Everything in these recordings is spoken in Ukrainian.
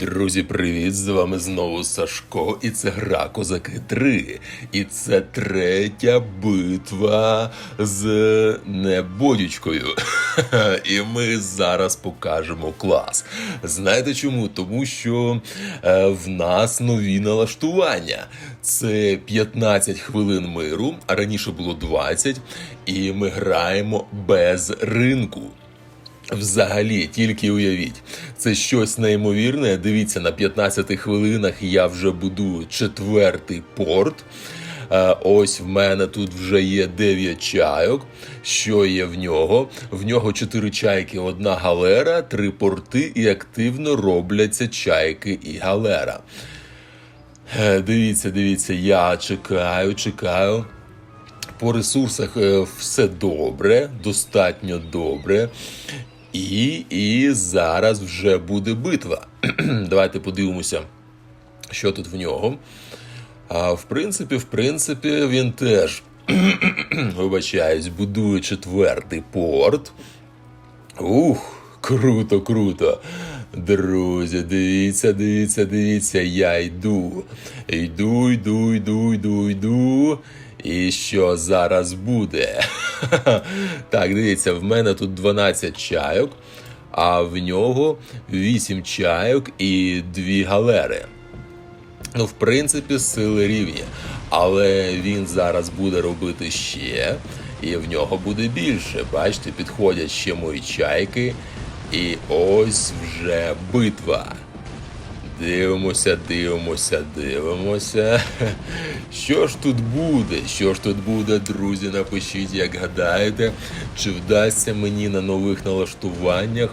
Друзі, привіт! З вами знову Сашко, і це гра Козаки 3. І це третя битва з небодючкою. І ми зараз покажемо клас. Знаєте чому? Тому що е, в нас нові налаштування. Це 15 хвилин миру, а раніше було 20, і ми граємо без ринку. Взагалі, тільки уявіть, це щось неймовірне. Дивіться, на 15 хвилинах я вже будую четвертий порт. Е, Ось в мене тут вже є 9 чайок. Що є в нього? В нього 4 чайки, одна галера, 3 порти, і активно робляться чайки і галера. Е, Дивіться, дивіться, я чекаю, чекаю. По ресурсах е, все добре, достатньо добре. І, і зараз вже буде битва. Давайте подивимося, що тут в нього. А в принципі, в принципі, він теж, вибачаюсь, будує четвертий порт. Ух, круто, круто. Друзі, дивіться, дивіться, дивіться, я йду. Йду, йду, йду, йду, йду. І що зараз буде? Так, дивіться, в мене тут 12 чайок, а в нього 8 чайок і 2 галери. Ну, в принципі, сили рівні. Але він зараз буде робити ще, і в нього буде більше. Бачите, підходять ще мої чайки. І ось вже битва. Дивимося, дивимося, дивимося. Що ж тут буде? Що ж тут буде, друзі? Напишіть, як гадаєте, чи вдасться мені на нових налаштуваннях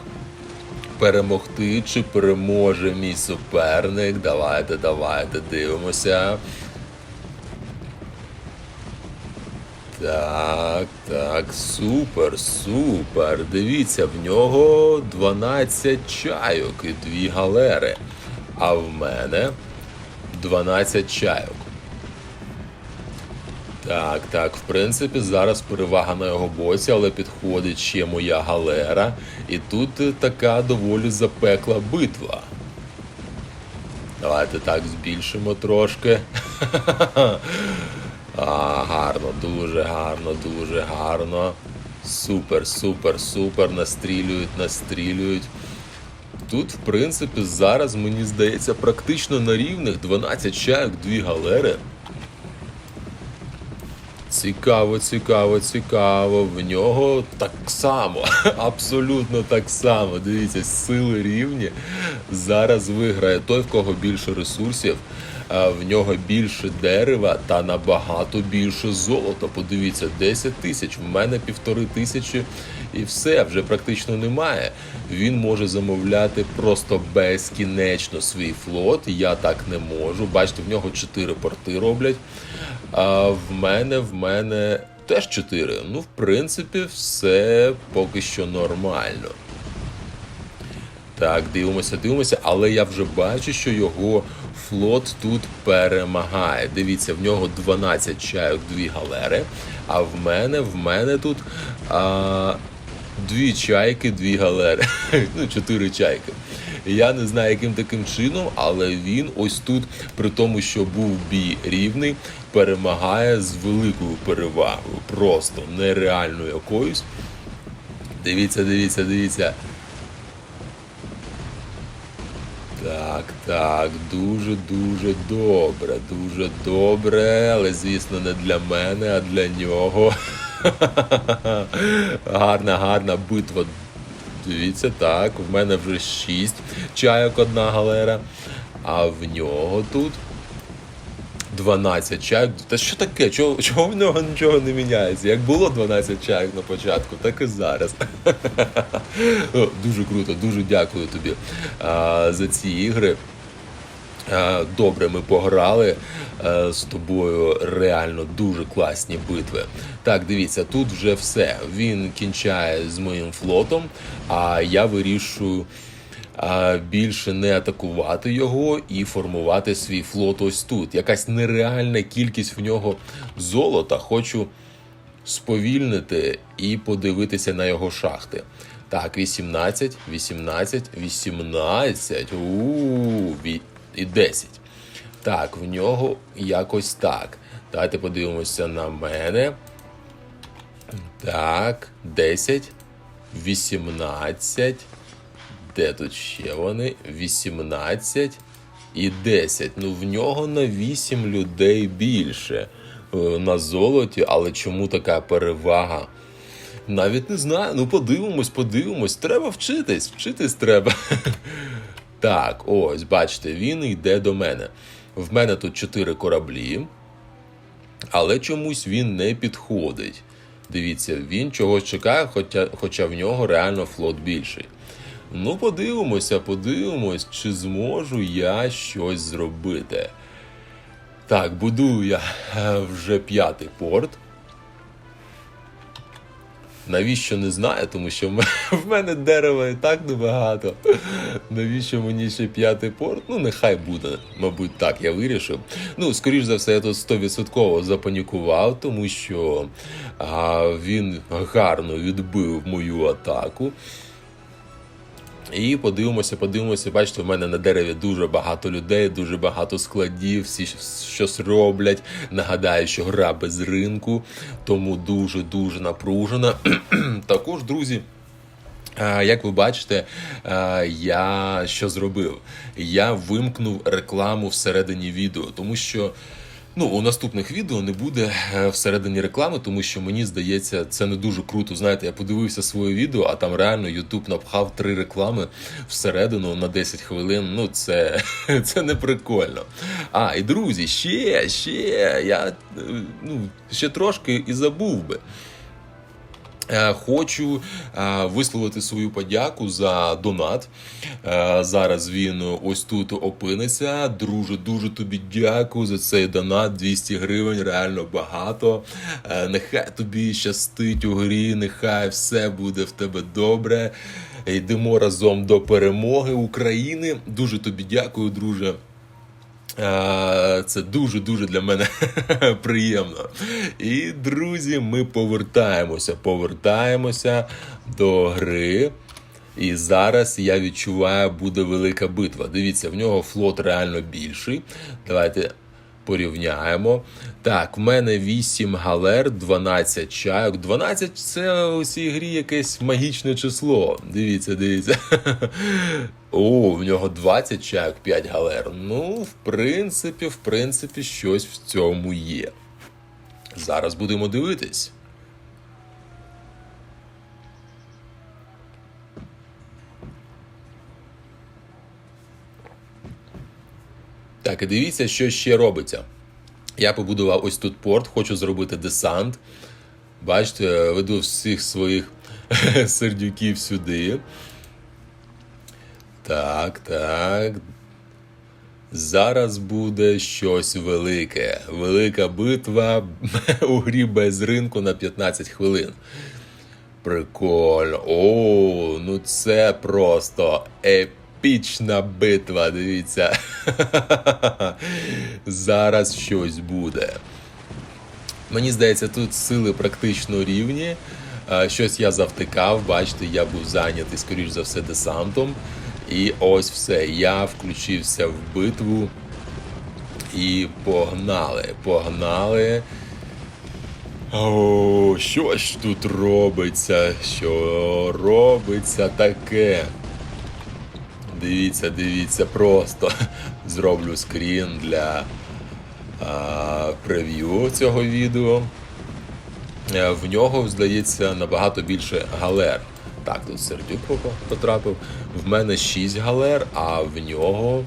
перемогти, чи переможе мій суперник. Давайте, давайте, дивимося. Так, так, супер, супер. Дивіться, в нього 12 чайок і 2 галери. А в мене 12 чайок. Так, так, в принципі, зараз перевага на його боці, але підходить ще моя галера. І тут така доволі запекла битва. Давайте так збільшимо трошки. А, гарно, дуже гарно, дуже гарно. Супер, супер, супер. Настрілюють, настрілюють. Тут, в принципі, зараз, мені здається, практично на рівних 12 чайок, 2 галери. Цікаво, цікаво, цікаво. В нього так само, абсолютно так само. Дивіться, сили рівні. Зараз виграє той, в кого більше ресурсів, в нього більше дерева та набагато більше золота. Подивіться, 10 тисяч, в мене півтори тисячі і все, вже практично немає. Він може замовляти просто безкінечно свій флот. Я так не можу. Бачите, в нього 4 порти роблять. А в мене, в мене теж 4. Ну, в принципі, все поки що нормально. Так, дивимося, дивимося, але я вже бачу, що його флот тут перемагає. Дивіться, в нього 12 чайок, 2 галери. А в мене, в мене тут а, дві чайки, дві галери. ну, чотири чайки. Я не знаю, яким таким чином, але він ось тут, при тому, що був бій рівний, перемагає з великою перевагою. Просто нереальною якоюсь. Дивіться, дивіться, дивіться. Так, так, дуже дуже добре, дуже добре, але звісно не для мене, а для нього. гарна, гарна битва. Дивіться, так, в мене вже 6 чайок, одна галера, а в нього тут 12 чайок. Та що таке? Чого, чого в нього нічого не міняється? Як було 12 чайок на початку, так і зараз. Дуже круто, дуже дякую тобі за ці ігри. А, Добре, ми пограли е, з тобою реально дуже класні битви. Так, дивіться, тут вже все. Він кінчає з моїм флотом, а я вирішую більше не атакувати його і формувати свій флот ось тут. Якась нереальна кількість в нього золота. Хочу сповільнити і подивитися на його шахти. Так, 18, 18, 18, у і 10. Так, в нього якось так. Давайте подивимося на мене. Так, 10, 18. Де тут ще вони? 18 і 10. Ну, в нього на 8 людей більше е, на золоті, але чому така перевага? Навіть не знаю. Ну, подивимось, подивимось. Треба вчитись, вчитись треба. Так, ось, бачите, він йде до мене. В мене тут 4 кораблі, але чомусь він не підходить. Дивіться, він чогось чекає, хоча, хоча в нього реально флот більший. Ну, подивимося, подивимось, чи зможу я щось зробити. Так, будую я е, вже п'ятий порт. Навіщо не знаю, тому що в мене- дерева і так небагато. Навіщо мені ще п'ятий порт? Ну, нехай буде, мабуть, так, я вирішив. Ну, скоріш за все, я тут 100% запанікував, тому що а, він гарно відбив мою атаку. І подивимося, подивимося. Бачите, в мене на дереві дуже багато людей, дуже багато складів, всі щось роблять. Нагадаю, що гра без ринку, тому дуже дуже напружена. Також, друзі. Як ви бачите, я що зробив? Я вимкнув рекламу всередині відео, тому що ну, у наступних відео не буде е, всередині реклами, тому що мені здається, це не дуже круто. Знаєте, я подивився своє відео, а там реально YouTube напхав три реклами всередину на 10 хвилин. Ну, це, це не прикольно. А, і друзі, ще, ще, я е, ну, ще трошки і забув би. Е, Хочу е, висловити свою подяку за донат. Е, Зараз він ось тут опиниться. Друже, дуже тобі дякую за цей донат. 200 гривень, реально багато. Нехай тобі щастить у грі, нехай все буде в тебе добре. Йдемо разом до перемоги України. Дуже тобі дякую, друже. Е, Це дуже-дуже для мене приємно. І, друзі, ми повертаємося, повертаємося до гри. І зараз я відчуваю, буде велика битва. Дивіться, в нього флот реально більший. Давайте порівняємо. Так, в мене 8 галер, 12 чайок. 12 це у цій грі якесь магічне число. Дивіться, дивіться. О, в нього 20 чайок, 5 галер. Ну, в принципі, в принципі, щось в цьому є. Зараз будемо дивитись. Так, і дивіться, що ще робиться. Я побудував ось тут порт, хочу зробити десант. Бачите, веду всіх своїх сердюків сюди. Так, так. Зараз буде щось велике. Велика битва у грі без ринку на 15 хвилин. Прикольно. О, ну це просто епічна битва. Дивіться. Зараз щось буде. Мені здається, тут сили практично рівні. Щось я завтикав, бачите, я був зайнятий, скоріш за все, десантом. І ось все. Я включився в битву. І погнали, погнали. О, що ж тут робиться? Що робиться таке? Дивіться, дивіться, просто зроблю скрін для а, прев'ю цього відео. Е, В нього, здається, набагато більше галер. Так, тут сердюк потрапив. В мене 6 галер, а в нього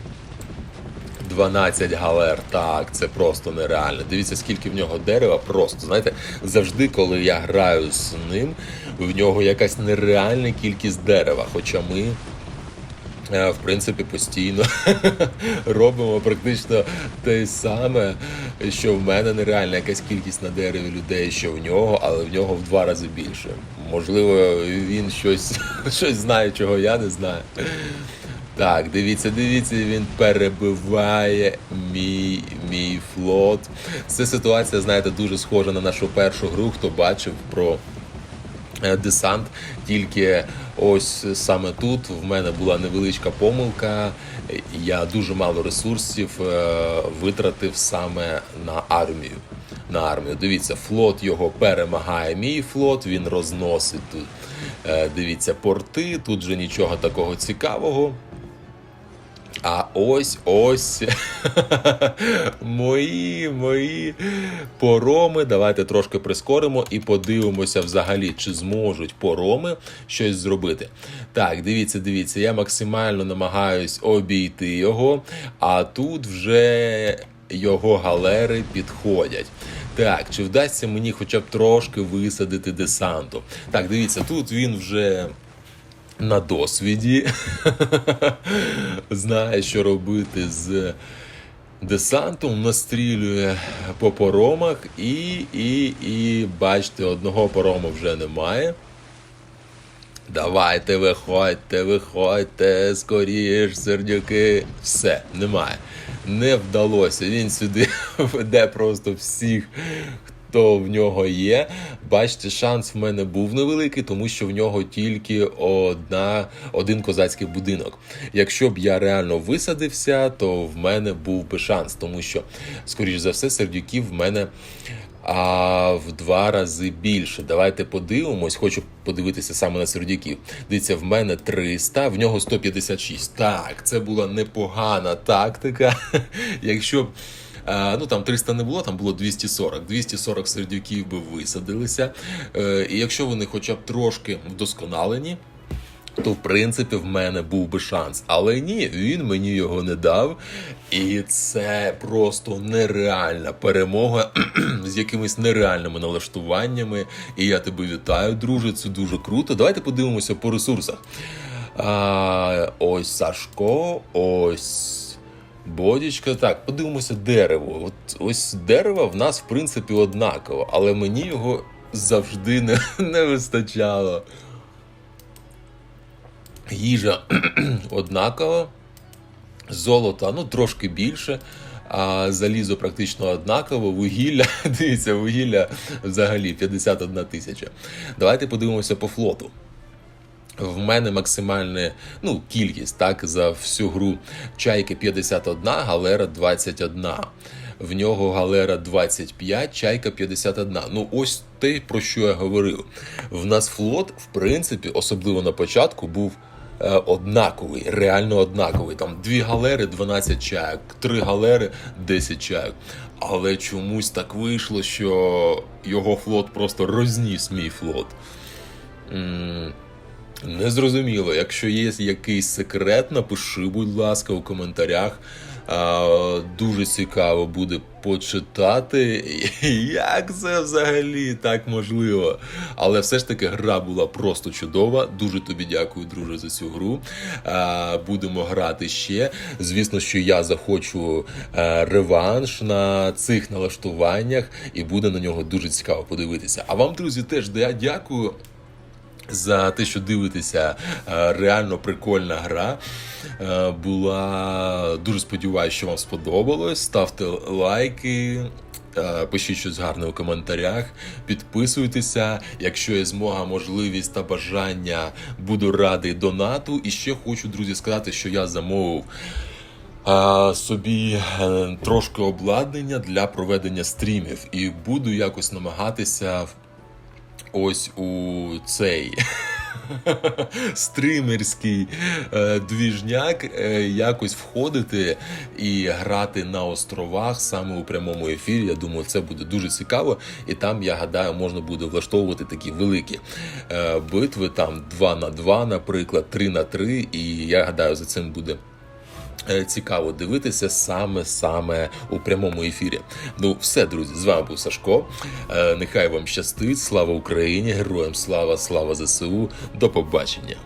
12 галер. Так, це просто нереально. Дивіться, скільки в нього дерева. Просто знаєте, завжди, коли я граю з ним, в нього якась нереальна кількість дерева. Хоча ми. Е, В принципі, постійно робимо практично те саме, що в мене нереальна якась кількість на дереві людей, що в нього, але в нього в два рази більше. Можливо, він щось, щось знає, чого я не знаю. Так, дивіться, дивіться, він перебиває мій, мій флот. Це ситуація, знаєте, дуже схожа на нашу першу гру, хто бачив про десант. Тільки ось саме тут в мене була невеличка помилка. Я дуже мало ресурсів е, витратив саме на армію. На армію. Дивіться, флот його перемагає. Мій флот, він розносить тут. е, Дивіться, порти, тут же нічого такого цікавого. А ось ось мої мої пороми. Давайте трошки прискоримо і подивимося взагалі, чи зможуть пороми щось зробити. Так, дивіться, дивіться, я максимально намагаюсь обійти його, а тут вже його галери підходять. Так, чи вдасться мені хоча б трошки висадити десанту? Так, дивіться, тут він вже на досвіді. Знає, що робити з десантом, настрілює по поромах, і, і, і бачите, одного порома вже немає. Давайте, виходьте, виходьте, скоріш, сердюки. Все, немає. Не вдалося. Він сюди веде просто всіх, хто в нього є. Бачите, шанс в мене був невеликий, тому що в нього тільки одна, один козацький будинок. Якщо б я реально висадився, то в мене був би шанс, тому що, скоріш за все, сердюків в мене а в два рази більше. Давайте подивимось. Хочу подивитися саме на сердюків. Дивіться, в мене 300, в нього 156. Так, це була непогана тактика. Якщо Ну там 300 не було, там було 240. 240 сердюків би висадилися. Е, І якщо вони хоча б трошки вдосконалені, то в принципі в мене був би шанс. Але ні, він мені його не дав. І це просто нереальна перемога з якимись нереальними налаштуваннями. І я тебе вітаю, друже. Це дуже круто. Давайте подивимося по ресурсах. А, ось Сашко, ось. Бодічка, так, подивимося дерево. От ось дерево в нас, в принципі, однаково, але мені його завжди не, не вистачало. Їжа однакова, золота, ну трошки більше, а залізо практично однаково, вугілля, дивіться, вугілля взагалі 51 тисяча. Давайте подивимося по флоту. В мене максимальна ну, кількість так, за всю гру чайки 51, галера 21. В нього галера 25, чайка 51. Ну, ось те, про що я говорив. В нас флот, в принципі, особливо на початку, був е, однаковий, реально однаковий. Там дві галери, 12 чайок, три галери, 10 чайок. Але чомусь так вийшло, що його флот просто розніс мій флот. Незрозуміло. Якщо є якийсь секрет, напиши, будь ласка, у коментарях. Дуже цікаво буде почитати, як це взагалі так можливо. Але все ж таки гра була просто чудова. Дуже тобі дякую, друже, за цю гру. Будемо грати ще. Звісно, що я захочу е, реванш на цих налаштуваннях, і буде на нього дуже цікаво подивитися. А вам, друзі, теж дякую за те, що дивитеся. Е, Реально прикольна гра. Е, Була дуже сподіваюся, що вам сподобалось. Ставте лайки. е, Пишіть щось гарне у коментарях, підписуйтеся. Якщо є змога, можливість та бажання, буду радий донату. І ще хочу, друзі, сказати, що я замовив а, собі трошки обладнання для проведення стрімів, і буду якось намагатися ось у цей стримерський е, двіжняк е, якось входити і грати на островах саме у прямому ефірі. Я думаю, це буде дуже цікаво. І там, я гадаю, можна буде влаштовувати такі великі е, битви, там 2 на 2, наприклад, 3 на 3. І я гадаю, за цим буде. Е, Цікаво дивитися саме саме у прямому ефірі. Ну, все, друзі, з вами був Сашко. Е, Нехай вам щастить. Слава Україні! Героям слава, слава ЗСУ. До побачення.